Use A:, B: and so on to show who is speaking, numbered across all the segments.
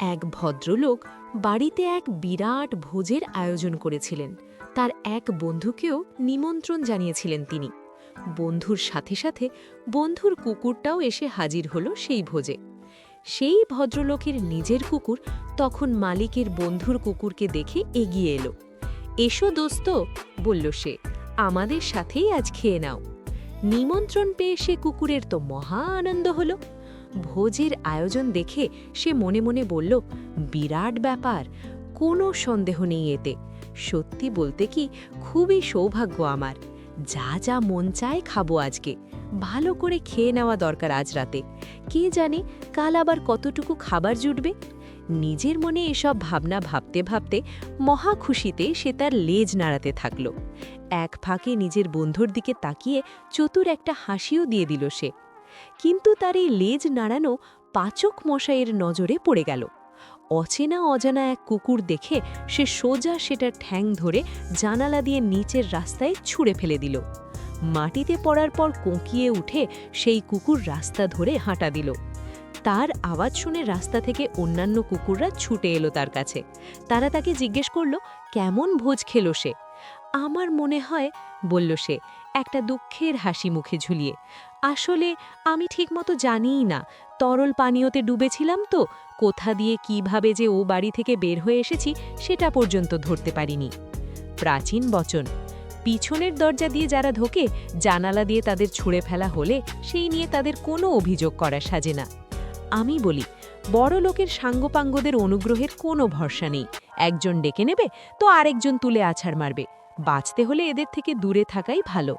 A: এক ভদ্রলোক বাড়িতে এক বিরাট ভোজের আয়োজন করেছিলেন। তার এক বন্ধুকেও নিমন্ত্রণ জানিয়েছিলেন তিনি। বন্ধুর সাথে সাথে বন্ধুর কুকুরটাও এসে হাজির হলো সেই ভোজে। সেই ভদ্রলোকের নিজের কুকুর তখন মালিকের বন্ধুর কুকুরকে দেখে এগিয়ে এলো। এসো দোস্ত, বলল সে, আমাদের সাথেই আজ খেয়ে নাও। নিমন্ত্রণ পেয়ে সে কুকুরের তো মহা আনন্দ হলো। ভোজের আয়োজন দেখে সে মনে মনে বলল, বিরাট ব্যাপার, কোনো সন্দেহ নেই এতে। সত্যি বলতে কি, খুবই সৌভাগ্য আমার। যা যা মন চায় খাব আজকে। ভালো করে খেয়ে নেওয়া দরকার আজ রাতে। কে জানে কাল আবার কতটুকু খাবার জুটবে? নিজের মনে এসব ভাবনা ভাবতে ভাবতে মহা খুশিতে সে তার লেজ নাড়াতে থাকল। এক ফাঁকে নিজের বন্ধুর দিকে তাকিয়ে চতুর একটা হাসিও দিয়ে দিল সে। কিন্তু তার এই লেজ নাড়ানো পাচক মশাইয়ের নজরে পড়ে গেল। অচেনা অজানা এক কুকুর দেখে সে সোজা সেটার ঠ্যাং ধরে জানালা দিয়ে নিচের রাস্তায় ছুঁড়ে ফেলে দিল। মাটিতে পড়ার পর কোঁকিয়ে উঠে সেই কুকুর রাস্তা ধরে হাঁটা দিল। তার আওয়াজ শুনে রাস্তা থেকে অন্যান্য কুকুররা ছুটে এলো তার কাছে। তারা তাকে জিজ্ঞেস করল, কেমন ভোজ খেলো সে? আমার মনে হয়, বলল সে, একটা দুঃখের হাসি মুখে ঝুলিয়ে, আসলে আমি ঠিকমতো জানিই না, তরল পানীয়তে ডুবেছিলাম তো, কোথা দিয়ে কীভাবে যে ও বাড়ি থেকে বের হয়ে এসেছি, সেটা পর্যন্ত ধরতে পারিনি। প্রাচীন বচন, পিছনের দরজা দিয়ে যারা ঢোকে, জানালা দিয়ে তাদের ছুঁড়ে ফেলা হলে, সেই নিয়ে তাদের কোনো অভিযোগ করা সাজে না। আমি বলি, বড় লোকের সাঙ্গপাঙ্গদের অনুগ্রহের কোনো ভরসা নেই, একজন ডেকে নেবে, তো আরেকজন তুলে আছাড় মারবে বাঁচতে হলে এদের থেকে দূরে থাকাই ভালো।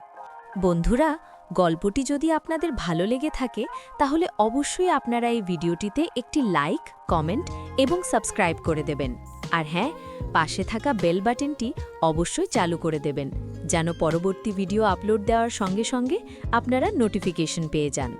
A: বন্ধুরা, গল্পটি যদি আপনাদের ভালো লেগে থাকে, তাহলে অবশ্যই আপনারা এই ভিডিওটিতে একটি লাইক, কমেন্ট এবং সাবস্ক্রাইব করে দেবেন। আর হ্যাঁ পাশে থাকা বেল বাটনটি অবশ্যই চালু করে দেবেন, যেন পরবর্তী ভিডিও আপলোড দেওয়ার সঙ্গে সঙ্গে আপনারা নোটিফিকেশন পেয়ে যান।